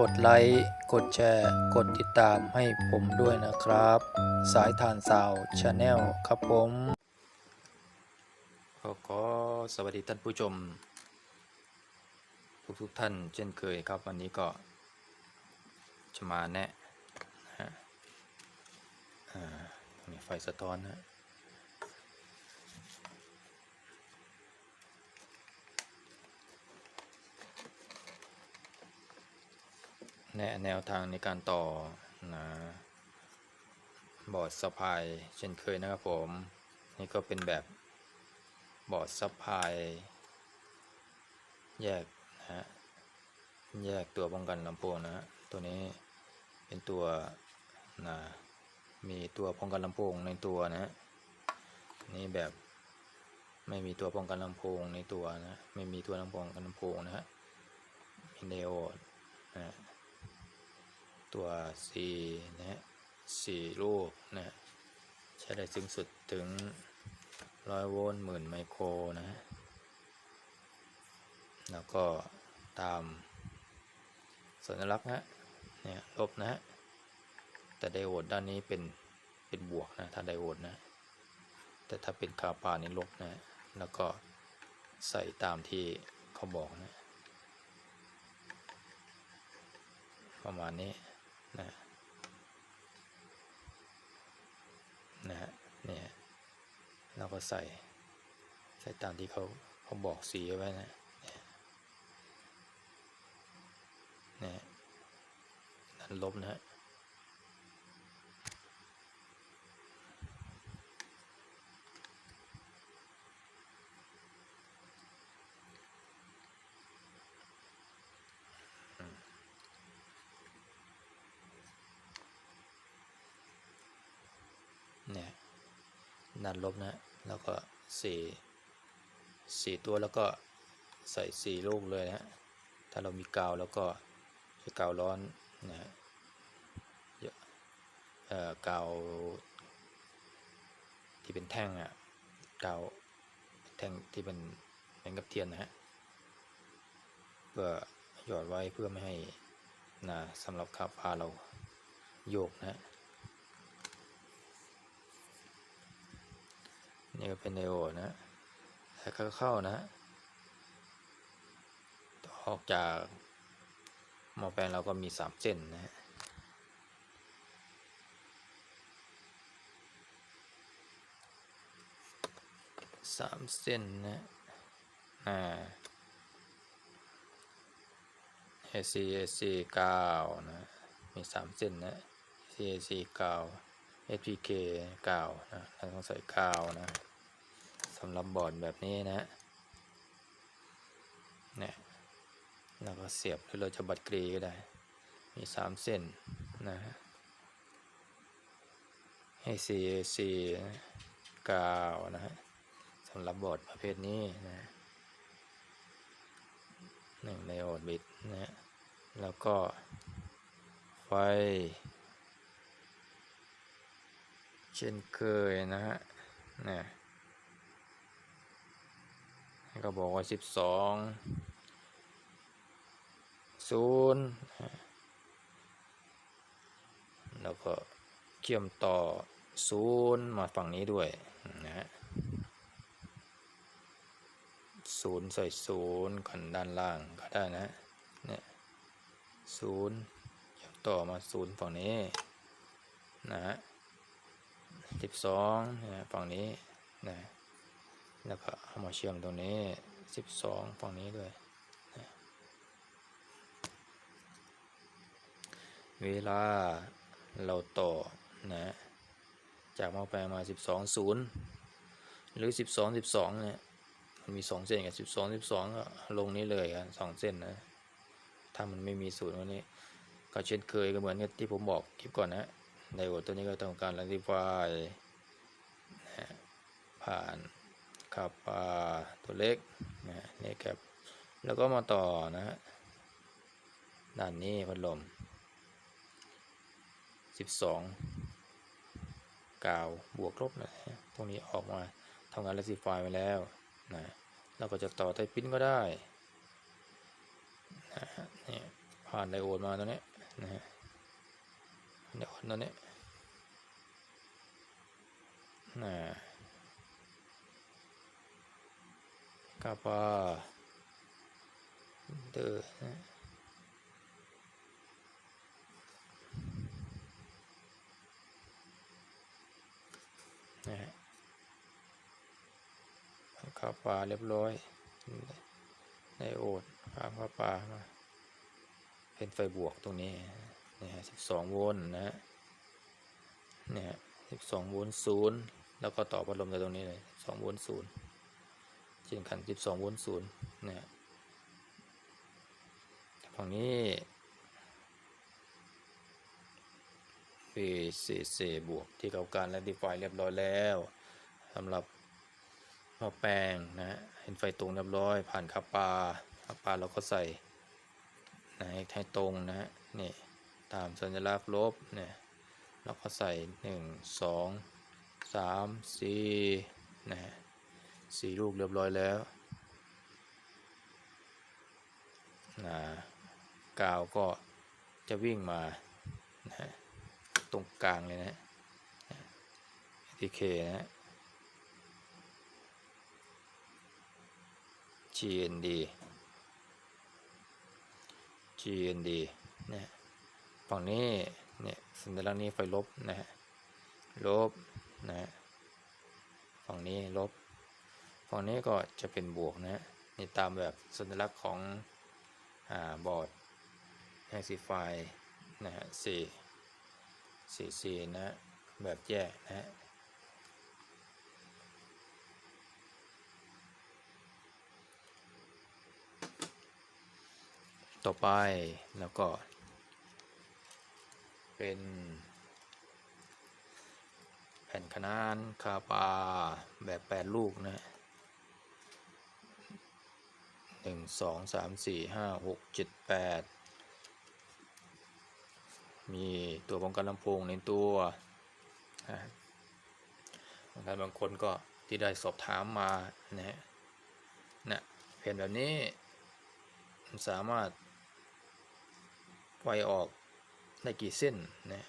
กดไลค์ กดแชร์ กดติดตามให้ผมด้วยนะครับ สายทานสาวชาแนลครับผมก็ขอสวัสดีท่านผู้ชม ทุกทุกท่านเช่นเคยครับ วันนี้ก็จะมาแนะนะฮะไฟสะท้อนนะ แนะแนวทางในการต่อนะบอร์ดสะพายเช่นเคยนะครับผม นี่ก็เป็นแบบบอร์ดสะพายแยกนะฮะแยกตัวป้องกันลำโพงนะฮะตัวนี้เป็นตัวนะมีตัวป้องกันลำโพงในตัวนะฮะนี่แบบไม่มีตัวป้องกันลำโพงในตัวนะไม่มีตัวลำโพงกันลำโพงนะฮะมีเนโอนะฮะ ตัว C นะฮะสี่ลูกนะฮะใช้ได้สูงสุดถึงร้อยโวลต์หมื่นไมโครนะฮะแล้วก็ตามสัญลักษณ์นะเนี่ยลบนะฮะแต่ไดโอดด้านนี้เป็นเป็นบวกนะถ้าไดโอดนะ แต่ถ้าเป็นคาปานี่ลบนะแล้วก็ใส่ตามที่เขาบอกนะ ประมาณนี้ นะนะฮะเนี่ยเราก็ใส่ใส่ตามที่เขาเขาบอกสีไว้นะเนี่ยเนี่ยนั้นลบนะฮะเนี่ย นันลบนะ แล้วก็สี่สี่ตัวแล้วก็ใส่สี่ลูกเลยนะถ้าเรามีกาวแล้วก็ใช้กาวร้อนนะฮะเอ่อกาวที่เป็นแท่งอะกาวแท่งที่เป็นเป็นกับเทียนนะฮะเพื่อหยอดไว้เพื่อไม่ให้นะสำหรับคาพาเราโยกนะฮะ นี่ก็เป็นไดโอดนะแต่ก็เข้านะออกจากหมอแปลงเราก็มีสามเส้นนะฮะสามเส้นนะอ่า AC AC เก้านะมีสามเส้นนะ AC AC เก้า SPK เก้านะต้องใส่เก้านะำหรับบอร์ดแบบนี้นะเนี่ยเราก็เสียบหรือเราจะบัดกรีก็ได้ มีสามเส้นนะฮะ ACAC เก้านะฮะสำหรับบอร์ดประเภทนี้นะหนึ่งในโอดบิดนะฮะแล้วก็ไฟ เช่นเคยนะฮะนี่ ก็บอกว่าสิบสองศูนย์แล้วก็เชื่อมต่อศูนย์มาฝั่งนี้ด้วยนะฮะศูนย์ใส่ศูนย์กันด้านล่างก็ได้นะเนี่ยศูนย์เชื่อมต่อมาศูนย์ฝั่งนี้นะฮะสิบสองนะฝั่งนี้นะ แล้วก็เอามาเชื่อมตรงนี้สิบสองฝั่งนี้ด้วย เวลาเราต่อนะ จากหม้อแปลงมาสิบสองศูนย์หรือสิบสองสิบสองเนี่ย มันมีสองเส้นกับสิบสองสิบสองก็ลงนี้เลยกันสองเส้นนะ ถ้ามันไม่มีศูนย์วันนี้ ก็เช่นเคยก็เหมือนกับที่ผมบอกคลิปก่อนนะไดโอดตัวนี้ก็ต้องการรัติฟายผ่าน ขับปาตัวเล็กนะนี่ครับแล้วก็มาต่อนะฮะด้านนี้พัดลม 12 กาวบวกลบนะฮะตรงนี้ออกมาทำงานรัติฟายไว้แล้วนะเราก็จะต่อไทปิ้นก็ได้นะฮะนี่ผ่านไดโอดมาตัวนี้นะฮะไดโอดตัวนี้นะ กาปาเดอนะนะฮะคาปาเรียบร้อยไดโอดคาวปามาเป็นไฟบวกตรงนี้นะฮะ12โวลต์นะฮะเนี่ย12โวลต์ศูนย์แล้วก็ต่อพัดลมจากตรงนี้เลย2โวลต์ศูนย์ ช่นกัน 12 โวลต์ศูนย์นะฮะฝั่งนี้ VCC บวกที่เก่าการและ define เรียบร้อยแล้วสำหรับหม้อแปลงนะฮะเห็นไฟตรงเรียบร้อย ผ่านคาปาคาปาเราก็ใส่นะให้ให้ตรงนะฮะนี่ตามสัญลักษณ์ลบเนี่ยเราก็ใส่หนึ่งสองสามสี่นะฮะ สี่ลูกเรียบร้อยแล้วนะกาวก็จะวิ่งมานะตรงกลางเลยนะฮะ ATK นะฮะ GND GND นี่ยฝั่งนี้เนี่ยสัญลักษณ์นี้ไฟลบนะฮะลบนะฮะฝั่งนี้ลบ ฝั่งนี้ก็จะเป็นบวกนะฮะนี่ตามแบบสัญลักษณ์ของอบอร์ดแฮซิไฟนะฮะสี่สี่สี่นะฮะแบบแยกนะฮะต่อไปแล้วก็ เป็นแผ่นขนานคาปาแบบแปดลูกนะ หนึ่งสองสามสี่ห้าหกเจ็ดแปดมีตัวป้องกันลำโพงในตัวนะบางท่านบางคนก็ที่ได้สอบถามมานะฮะนะแผ่นแบบนี้มันสามารถไฟออกได้กี่เส้นนะ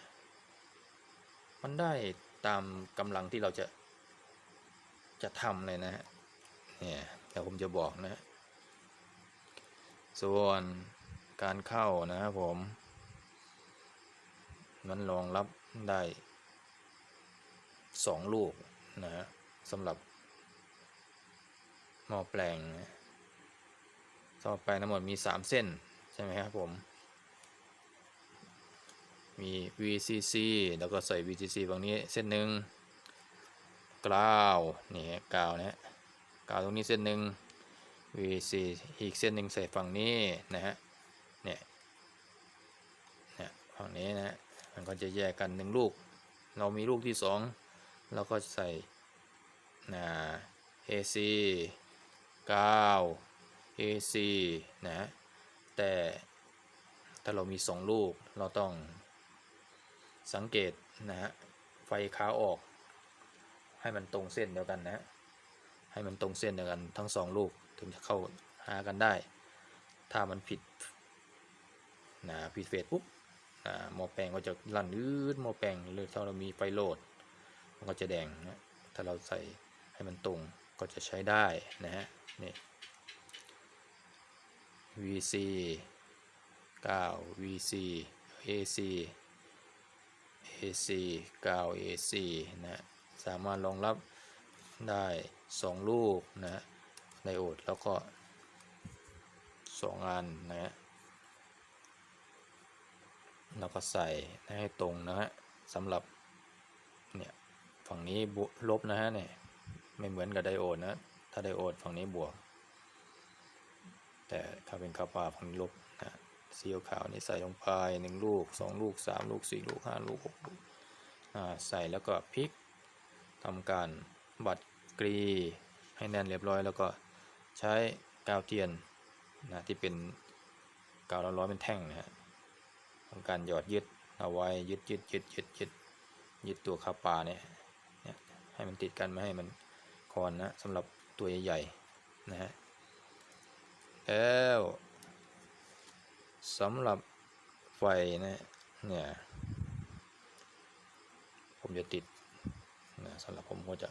มันได้ตามกำลังที่เราจะจะทำเลยนะฮะเนี่ยเดี๋ยวผมจะบอกนะ ส่วนการเข้านะครับผม มันรองรับได้สองลูกนะฮะสำหรับหม้อแปลงต่อไปทั้งหมดมี3เส้น ใช่ไหมครับผม มี VCC แล้วก็ใส่ VCC ฝั่งนี้เส้นหนึ่งกราวนี่กาวนะฮะกาวตรงนี้เส้นหนึ่ง VC อีกเส้นหนึ่งใส่ฝั่งนี้นะฮะ เนี่ยเนี่ยฝั่งนี้นะฮะมันก็จะแยกกันหนึ่งลูก เรามีลูกที่สองเราก็ใส่นะ AC กา AC นะ แต่ถ้าเรามี2ลูกเราต้องสังเกตนะฮะ ไฟขาออกให้มันตรงเส้นเดียวกันนะ ให้มันตรงเส้นเดียวกันทั้งสองลูก ถึงจะเข้าหากันได้ ถ้ามันผิดนะผิดเฟสปุ๊บนะหม้อแปลงก็จะลั่นยืดหม้อแปลงหรือถ้าเรามีไฟโหลด มันก็จะแดงนะถ้าเราใส่ให้มันตรงก็จะใช้ได้นะฮะนี่ VC 9 VC AC AC 9 AC นะ สามารถรองรับได้ 2 ลูกนะ ไดโอดแล้วก็2อันนะฮะแล้วก็ใส่ให้ตรงนะฮะสำหรับเนี่ยฝั่งนี้ลบนะฮะเนี่ยไม่เหมือนกับไดโอดนะถ้าไดโอดฝั่งนี้บวก แต่ถ้าเป็นคาปาฝั่งนี้ลบนะสีขาวนี่ใส่ลงไปหนึ่งลูกสองลูกสามลูกสี่ลูกห้าลูกหกลูกใส่แล้วก็พลิกทำการบัดกรีให้แน่นเรียบร้อยแล้วก็ ใช้กาวเทียนนะที่เป็นกาวร้อนๆเป็นแท่งนะฮะทำการหยอดยึดเอาไว้ยึดยึดยึดยึดยึดยึดตัวคาปาเนี่ยเนี่ยให้มันติดกันไม่ให้มันคอนนะสำหรับตัวใหญ่ๆนะฮะแล้วสำหรับไฟนะเนี่ยผมจะติดนะสำหรับผมก็จะ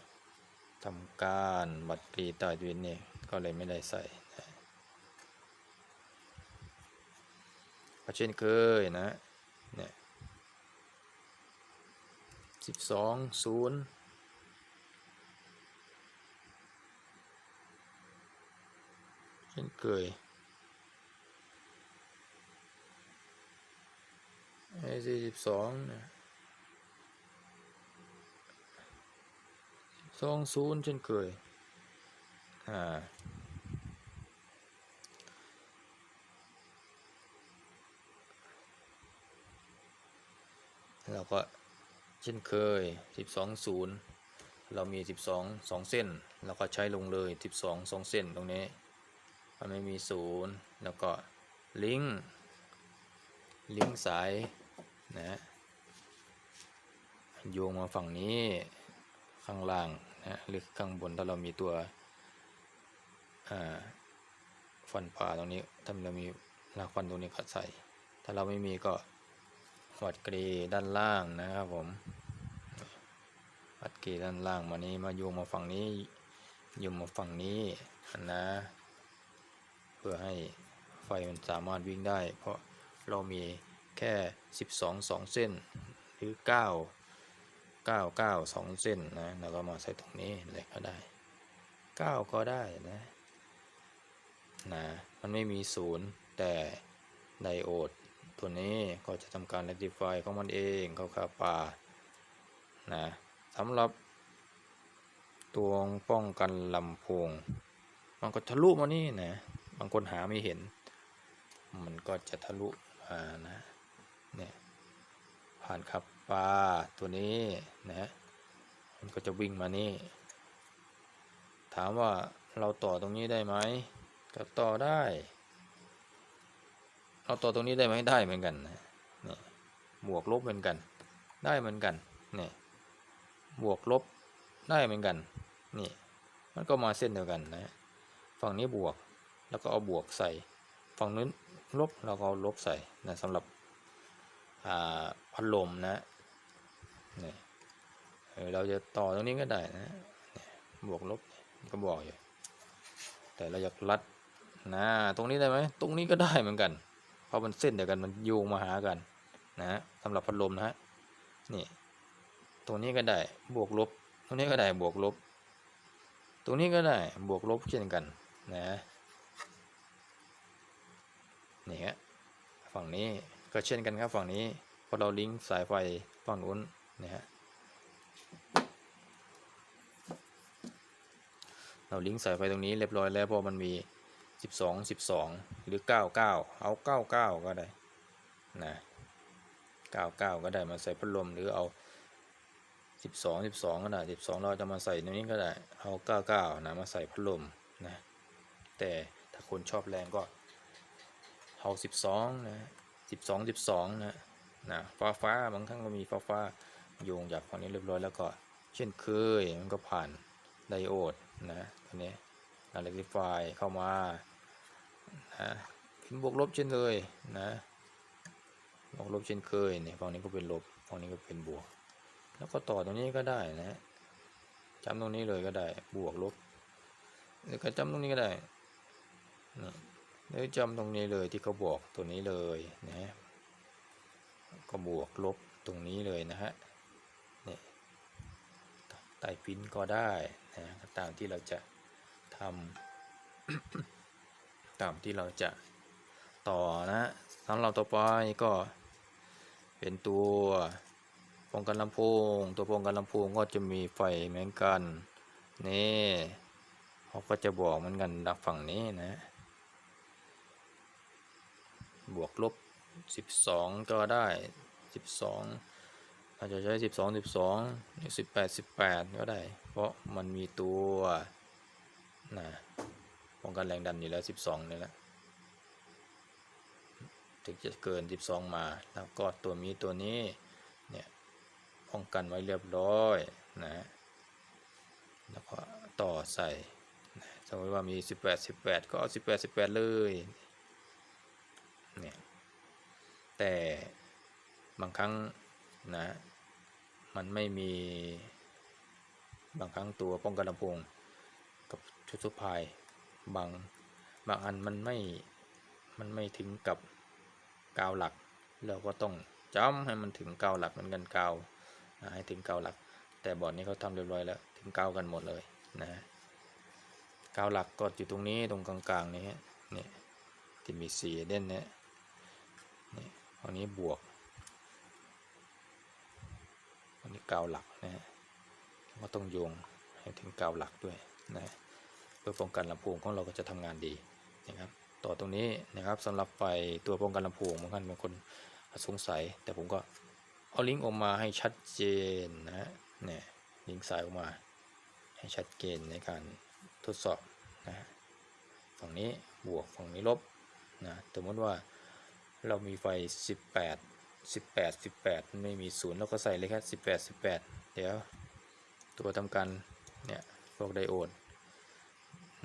ทำการบัตรกรีใต้ดินเนี่ย ก็เลยไม่ได้ใส่นะก็เช่นเคยนะเนี่ยสิบสองศูนย์เช่นเคยไอ้สี่สิบสองนะสองศูนย์เช่นเคย เราก็เช่นเคย 12 0 เรามี 12 2 เส้น เราก็ใช้ลงเลย 12 2 เส้นตรงนี้ มันไม่มี 0 แล้วก็ลิงก์ลิงก์สายนะโยงมาฝั่งนี้ข้างล่างนะหรือข้างบนถ้าเรามีตัว ฟันผ่าตรงนี้ ถ้าเรามีรากฟันตรงนี้ก็ใส่ ถ้าเราไม่มีก็วัดกรีด้านล่างนะครับผมวัดกรีด้านล่างมานี้มาโยงมาฝั่งนี้โยงมาฝั่งนี้นะ เพื่อให้ไฟมันสามารถวิ่งได้ เพราะเรามีแค่ 12 2 เส้นหรือ 9 9 9 2 เส้นนะเราก็มาใส่ตรงนี้เลยก็ได้ 9 ก็ได้นะ นะ มันไม่มีศูนย์แต่ไดโอดตัวนี้ก็จะทำการ rectify ของมันเองเข้าคาป่านะสำหรับตัวป้องกันลำโพงมันก็ทะลุมานี่นะบางคนหาไม่เห็น มันก็จะทะลุมานะเนี่ยผ่านขับปลาตัวนี้นะมันก็จะวิ่งมานี่ ถามว่าเราต่อตรงนี้ได้ไหม ก็ต่อได้ เอาต่อตรงนี้ได้ไหมได้เหมือนกันนะนี่บวกลบเหมือนกัน ได้เหมือนกันนี่บวกลบได้เหมือนกันนี่มันก็มาเส้นเดียวกันนะ ฝั่งนี้บวกแล้วก็เอาบวกใส่ ฝั่งนู้นลบเราก็เอาลบใส่นะสำหรับอ่าพัดลมนะนี่เออเราจะต่อตรงนี้ก็ได้นะนี่บวกลบก็บอกอยู่แต่เราอยากรัด นะตรงนี้ได้ไหมตรงนี้ก็ได้เหมือนกัน เพราะมันเส้นเดียวกันมันโยงมาหากันนะฮะสำหรับพัดลมนะฮะนี่ตรงนี้ก็ได้บวกลบ ตรงนี้ก็ได้บวกลบ ตรงนี้ก็ได้บวกลบเช่นกันนะนี่ฮะฝั่งนี้ก็เช่นกันครับฝั่งนี้พอเราลิงก์สายไฟฝั่งนู้นนะฮะเราลิงก์สายไฟตรงนี้เรียบร้อยแล้วเพราะมันมี สิบสองสิบสองหรือเก้าเก้าเอาเก้าเก้าก็ได้นะเก้าเก้าก็ได้มาใส่พัดลมหรือเอาสิบสองสิบสองก็ได้สิบสองเราจะมาใส่ตรงนี้ก็ได้เอาเก้าเก้านะมาใส่พัดลมนะแต่ถ้าคนชอบแรงก็เอาสิบสองนะสิบสองสิบสองนะนะฟ้าฟ้าบางครั้งก็มีฟ้าฟ้าโยงจากฝั่งนี้เรียบร้อยแล้วก็เช่นเคยมันก็ผ่านไดโอดนะตัวนี้นะ rectify เข้ามา นะเป็นบวกลบเช่นเลยนะบวกลบเช่นเคยเนี่ยฝั่งนี้ก็เป็นลบฝั่งนี้ก็เป็นบวก แล้วก็ต่อตรงนี้ก็ได้นะจำตรงนี้เลยก็ได้บวกลบหรือก็จำตรงนี้ก็ได้นี่หรือจำตรงนี้เลยที่เขาบอกตัวนี้เลยนะก็บวกลบตรงนี้เลยนะฮะนี่ใต้พินก็ได้นะตามที่เราจะทำ ตามที่เราจะต่อนะสำหรับต่อไปก็เป็นตัวป้องกันลำโพง ตัวป้องกันลำโพงก็จะมีไฟเหมือนกัน นี่เขาก็จะบอกเหมือนกันดักฝั่งนี้นะ บวกลบ 12 ก็ได้ 12 อาจจะใช้ 12 12 18 18 ก็ได้ เพราะมันมีตัวนะ ป้องกันแรงดันอยู่แล้ว 12นี่แหละถึงจะเกิน 12 มา แล้วก็ตัวมีตัวนี้เนี่ยป้องกันไว้เรียบร้อยนะแล้วก็ต่อใส่สมมติว่ามี 18 18 ก็เอา 18 18 เลยเนี่ยแต่บางครั้งนะมันไม่มีบางครั้งตัวป้องกันลำโพงกับชุดสุพาย บางบางอันมันไม่มันไม่ถึงกับกาวหลัก เราก็ต้องจ้ำให้มันถึงกาวหลักเหมือนกันกาวให้ถึงกาวหลัก แต่บอร์ดนี้เขาทำเรียบร้อยแล้วถึงกาวกันหมดเลยนะกาวหลักก็อยู่ตรงนี้ตรงกลางๆนี้เนี่ยที่มีสีเด่นเนี่ยนี่อันนี้บวกอันนี้กาวหลักนะฮะก็ต้องโยงให้ถึงกาวหลักด้วยนะ พื่อป้องกันลำโพงของเราก็จะทำงานดีนะครับ ต่อตรงนี้นะครับสำหรับไฟตัวป้องกันลำโพงบางท่านบางคนสงสัย แต่ผมก็เอาลิงก์ออกมาให้ชัดเจนนะฮะเนี่ยลิงก์สายออกมาให้ชัดเจนในการทดสอบนะฝั่งนี้บวกฝั่งนี้ลบนะสมมติว่าเรามีไฟ 18 18 18มันไม่มีศูนย์เราก็ใส่เลยแค่18 18 เดี๋ยวตัวทำการเนี่ยพวกไดโอด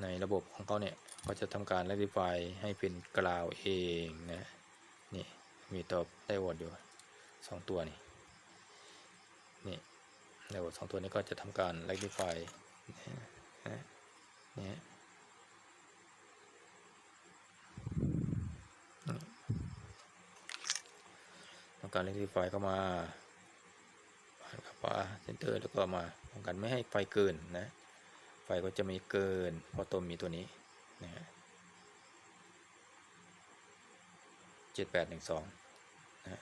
ในระบบของเขาเนี่ยก็จะทำการ rectify ให้เป็นกราวเองนะนี่มีตัวไดโอดอยู่สองตัวนี่นี่ไดโอดสองตัวนี้ก็จะทำการ rectify นะนี่ทำการ rectify เข้ามาผ่านกับว่าเซนเตอร์แล้วก็มาป้องกันไม่ให้ไฟเกินนะ ไฟก็จะไม่เกินเพราะตัวมีตัวนี้นะฮะเจ็ดแปดหนึ่งสองนะฮะ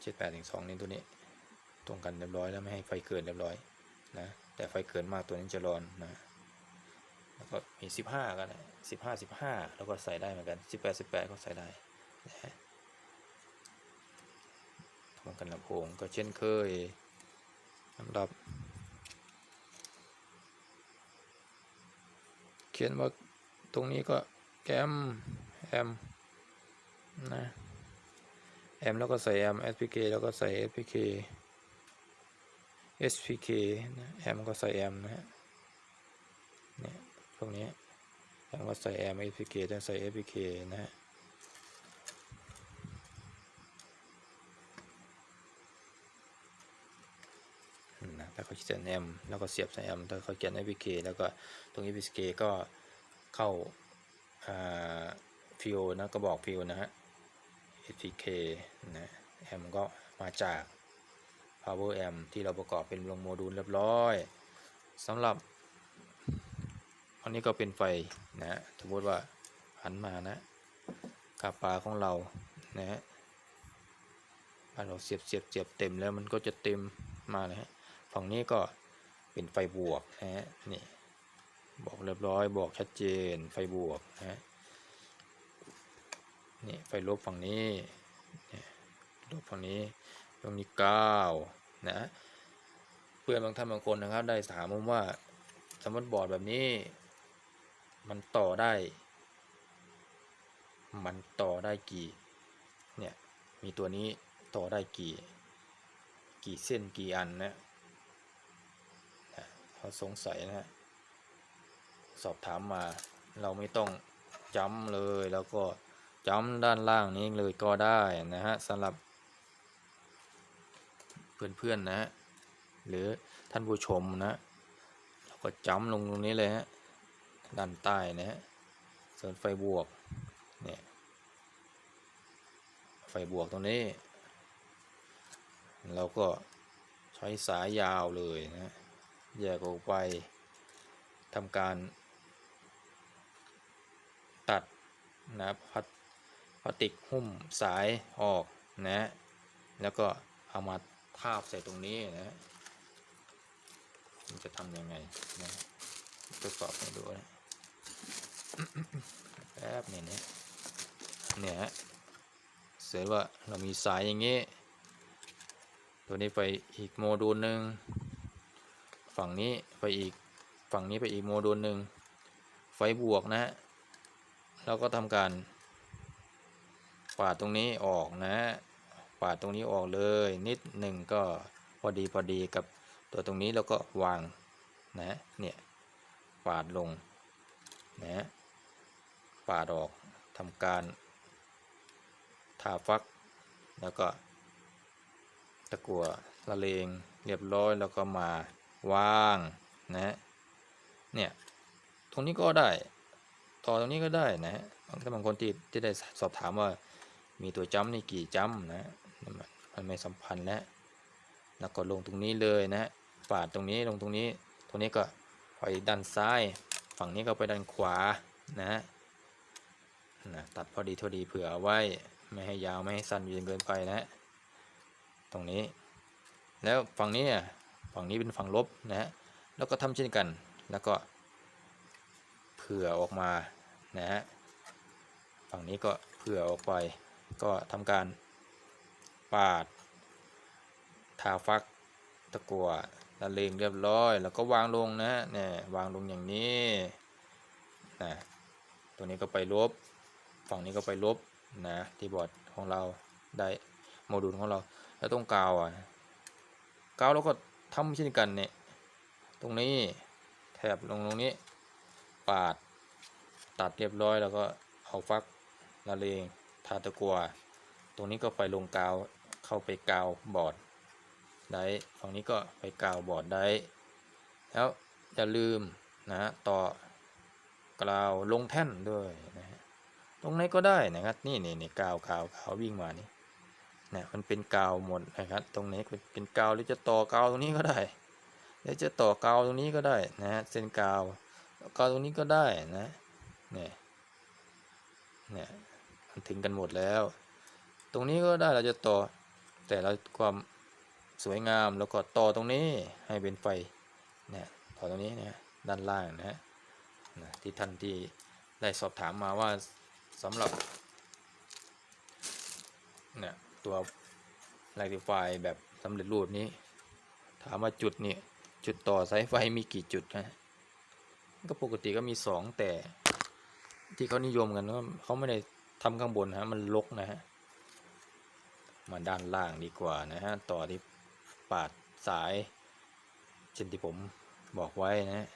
เจ็ดแปดหนึ่งสองนี่ตัวนี้ ตรงกันเรียบร้อยแล้วไม่ให้ไฟเกินเรียบร้อยนะแต่ไฟเกินมากตัวนี้จะร้อนนะแล้วก็มีสิบห้ากันสิบห้าสิบห้าแล้วก็ใส่ได้เหมือนกันสิบแปดสิบแปดก็ใส่ได้นะฮะป้องกันลำโพงก็เช่นเคย สำหรับเขียนว่าตรงนี้ก็แกมแอมนะแอมแล้วก็ใส่แอม SPK แล้วก็ใส่ SPK SPK นะแอมก็ใส่แอมนะฮะเนี่ยพวกนี้แอมก็ใส่แอม SPK ต้องใส่ SPK นะฮะ นะถ้าเขาเขียน M แล้วก็เสียบใส่ M ถ้าเขาเขียน APK แล้วก็ตรง APK ก็เข้าฟิวนะก็บอกฟิวนะฮะ APK นะ M ก็มาจาก Power M ที่เราประกอบเป็นลงโมดูลเรียบร้อยสำหรับอันนี้ก็เป็นไฟนะฮะสมมติว่าหันมานะกาปลาของเรานะฮะเราเสียบเสียบเสียบเต็มแล้วมันก็จะเต็มมาเลยฮะ ฝั่งนี้ก็เป็นไฟบวกนะฮะนี่บอกเรียบร้อยบอกชัดเจนไฟบวกนะฮะนี่ไฟลบฝั่งนี้นลบฝั่งนี้ตรงนี้เก้านะเพื่อนบางท่านบางคนนะครับ ได้ถามผมว่าสมมติบอร์ดแบบนี้ มันต่อได้ มันต่อได้กี่เนี่ยมีตัวนี้ต่อได้กี่ กี่เส้นกี่อันนะ เขาสงสัยนะฮะสอบถามมา เราไม่ต้องจำเลยแล้วก็จำด้านล่างนี้เลยก็ได้นะฮะสำหรับ เพื่อนๆนะฮะหรือท่านผู้ชมนะเราก็จำลงตรงนี้เลยฮะด้านใต้นะฮะส่วนไฟบวกเนี่ยไฟบวกตรงนี้ เราก็ใช้สายยาวเลยนะ แยกออกไปทำการตัดนะพลาพลาสติกหุ้มสายออกนะแล้วก็เอามาทาบใส่ตรงนี้นะมันจะทำยังไงนะทดสอบให้ดูนะแป๊บนี่เนี่ยเนี่ยฮะเสร็จว่าเรามีสายอย่างนี้ ตัวนี้ไปอีกโมดูลหนึ่ง ฝั่งนี้ไปอีกฝั่งนี้ไปอีกโมดูลหนึ่งไฟบวกนะฮะเราก็ทำการปาดตรงนี้ออกนะปาดตรงนี้ออกเลยนิดหนึ่งก็พอดีพอดีกับตัวตรงนี้แล้วก็วางนะเนี่ยปาดลงนะปาดออกทำการทาฟัก แล้วก็ตะกัวละเลงเรียบร้อยแล้วก็มา วางนะฮะเนี่ยตรงนี้ก็ได้ ต่อตรงนี้ก็ได้นะฮะบางท่านบางคนที่ที่ได้สอบถามว่ามีตัวจ้ำนี่กี่จ้ำนะมันมันไม่สัมพันธ์แล้วแล้วก็ลงตรงนี้เลยนะฮะปาดตรงนี้ลงตรงนี้ ตรงนี้ก็ไปด้านซ้าย ฝั่งนี้ก็ไปด้านขวานะฮะนะตัดพอดีท่าดีเผื่ออไว้ไม่ให้ยาวไม่ให้สั้นจนเกินไปนะฮะตรงนี้ แล้วฝั่งนี้อะ ฝั่งนี้เป็นฝั่งลบนะฮะแล้วก็ทำเช่นกันแล้วก็เผื่อออกมานะฮะฝั่งนี้ก็เผื่อออกไป ก็ทำการปาด ทาฟักตะกัวละเลงเรียบร้อย แล้วก็วางลงนะเนี่ยวางลงอย่างนี้นะตัวนี้ก็ไปลบ ฝั่งนี้ก็ไปลบนะที่บอร์ดของเราได้โมดูลของเราแล้วตรงกาวอะกาวเราก็ ทำเช่นกันเนี่ยตรงนี้แถบลงตรงนี้ ปาด ตัดเรียบร้อยแล้วก็เอาฟักละเลงทาตะกัว ตรงนี้ก็ไปลงกาวเข้าไปกาวบอร์ดได้ฝั่งนี้ก็ไปกาวบอร์ดได้ แล้วอย่าลืมนะต่อกราวลงแท่นด้วยนะฮะตรงไหนก็ได้นะครับ นี่นี่นี่กาวกาวกาววิ่งมานี่ นะมันเป็นกาวหมดนะครับ ตรงนี้เป็นกาวหรือจะต่อกาวตรงนี้ก็ได้หรือจะต่อกาวตรงนี้ก็ได้นะฮะเส้นกาวก็ตรงนี้ก็ได้นะเนี่ยเนี่ยมันถึงกันหมดแล้ว ตรงนี้ก็ได้เราจะต่อแต่เราความสวยงามแล้วก็ต่อตรงนี้ให้เป็นไฟเนี่ยต่อตรงนี้นี่ยด้านล่างนะฮะนะที่ท่านที่ได้สอบถามมาว่าสำหรับเนี่ย ตัวไลท์ไฟแบบสำเร็จรูปนี้ ถามว่าจุดนี่จุดต่อสายไฟมีกี่จุดนะก็ปกติก็มีสองแต่ที่เขานิยมกันว่าเขาไม่ได้ทำข้างบนฮะมันลกนะฮะมาด้านล่างดีกว่านะฮะต่อที่ปาดสายเช่นที่ผมบอกไว้นะฮะ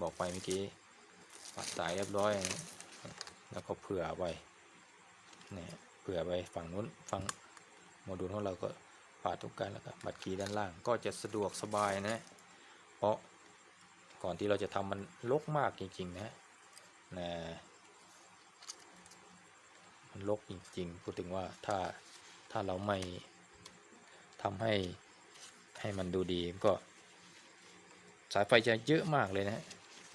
บอกไปเมื่อกี้ปาดสายเรียบร้อยนะแล้วก็เผื่อไว้เนี่ยเผื่อไว้ฝั่งนู้นฝั่ง ดูลของเราก็ปาดทุกการแล้วก็บัดกีย์ด้านล่างก็จะสะดวกสบายนะเพราะก่อนที่เราจะทำมันลกมากจริง ๆ นะนะมันลกจริง ๆ พูดถึงว่าถ้าถ้าเราไม่ทำให้ให้มันดูดีก็ สายไฟจะเยอะมากเลยนะ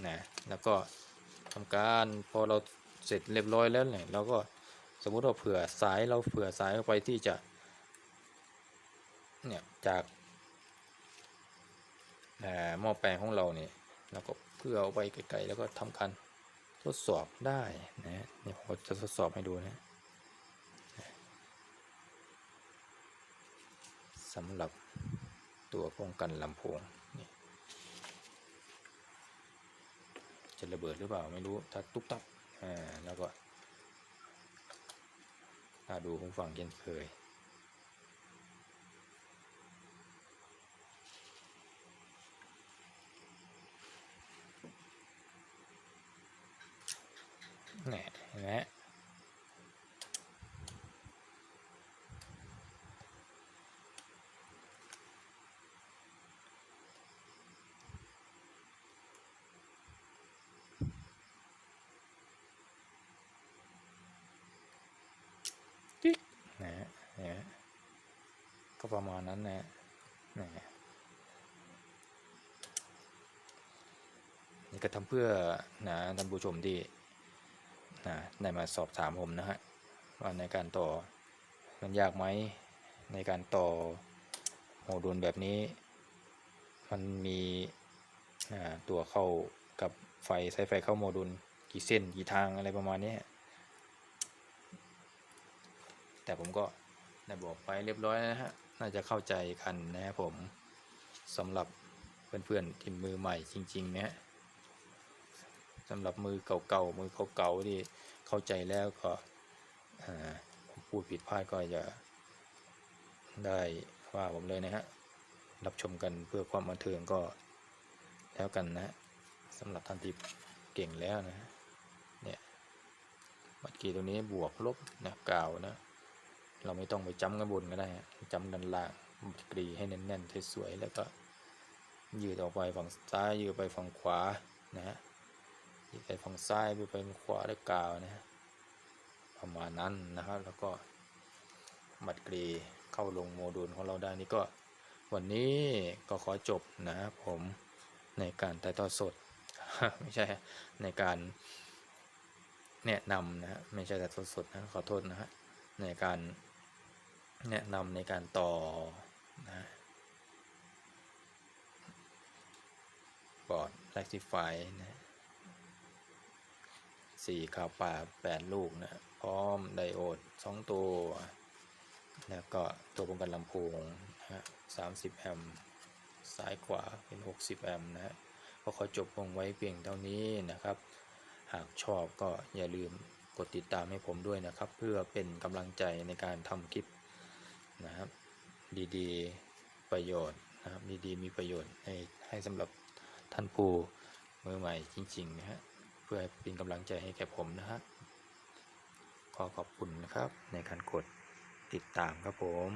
นะแล้วก็ทำการพอเราเสร็จเรียบร้อยแล้วเนี่ยเราก็สมมุติว่าเผื่อสายเราเผื่อสายไปที่จะ เนี่ยจากหม้อแปลงของเราเนี่ยเราก็เพื่อเอาไปไกลๆแล้วก็ทำการทดสอบได้นะเนี่ยผมจะทดสอบให้ดูนะสำหรับตัวป้องกันลำโพงนี่จะระเบิดหรือเปล่าไม่รู้ถ้าตุ๊บตับอ่าแล้วก็ถ้าดูผมฟังเช่นเคย เนี่ยเห็นไหมฮะจิ๊กนะฮะเนี่ยก็ประมาณนั้นนะนะนี่ก็ทำเพื่อนะท่านผู้ชมที่ นะได้มาสอบถามผมนะฮะว่าในการต่อมันยากไหมในการต่อโมดูลแบบนี้ มันมีตัวเข้ากับไฟสายไฟเข้าโมดูลกี่เส้นกี่ทางอะไรประมาณนี้แต่ผมก็ได้บอกไปเรียบร้อยนะฮะ น่าจะเข้าใจกันนะครับผมสำหรับเพื่อนๆที่มือใหม่จริงๆนะฮะำหรับมือเก่าๆมือเก่าๆที่เข้าใจแล้วก็ผมพูดผิดพลาดก็จะได้ว่าผมเลยนะฮะรับชมกันเพื่อความบันเทิงก็แล้วกันนะสำหรับท่านที่เก่งแล้วนะเนี่ยบัตรกีตรงนี้บวกลบนะกล่าวนะ เราไม่ต้องไปจำกันบนก็ได้จำด้านล่างบัตรกรีให้แน่นๆสวยๆแล้วก็ยืดออกไปฝั่งซ้ายยืดไปฝั่งขวานะฮะ ยืดไปฝั่งซ้ายไปฝั่งขวาแล้กาวนะฮะประมาณนั้นนะครับ แล้วก็บัตรกรีเข้าลงโมดูลของเราได้นี่ก็วันนี้ก็ขอจบนะครับผมในการถ่ายทอสด ไม่ใช่ในการแนะนำนะฮะไม่ใช่ถ่ายทอสดนะขอโทษนะฮะในการแนะนำในการต่อนะฮะบอร์ด rectify นะ สี่ข่าวป่าแปดลูกนะพร้อมไดโอดสองตัวแล้วก็ตัวป้องกันลำโพงนะฮะ30แอมป์ซ้ายขวาเป็น 60 แอมป์นะฮะก็ขอจบลงไว้เพียงเท่านี้นะครับ หากชอบก็อย่าลืมกดติดตามให้ผมด้วยนะครับ เพื่อเป็นกำลังใจในการทำคลิปนะครับ ดีๆประโยชน์นะครับดีๆมีประโยชน์ให้ให้สำหรับท่านผู้มือใหม่จริงๆนะฮะ พื่อเป็นกำลังใจให้แก่ผมนะฮะขอขอบคุณนะครับในการกดติดตามครับผม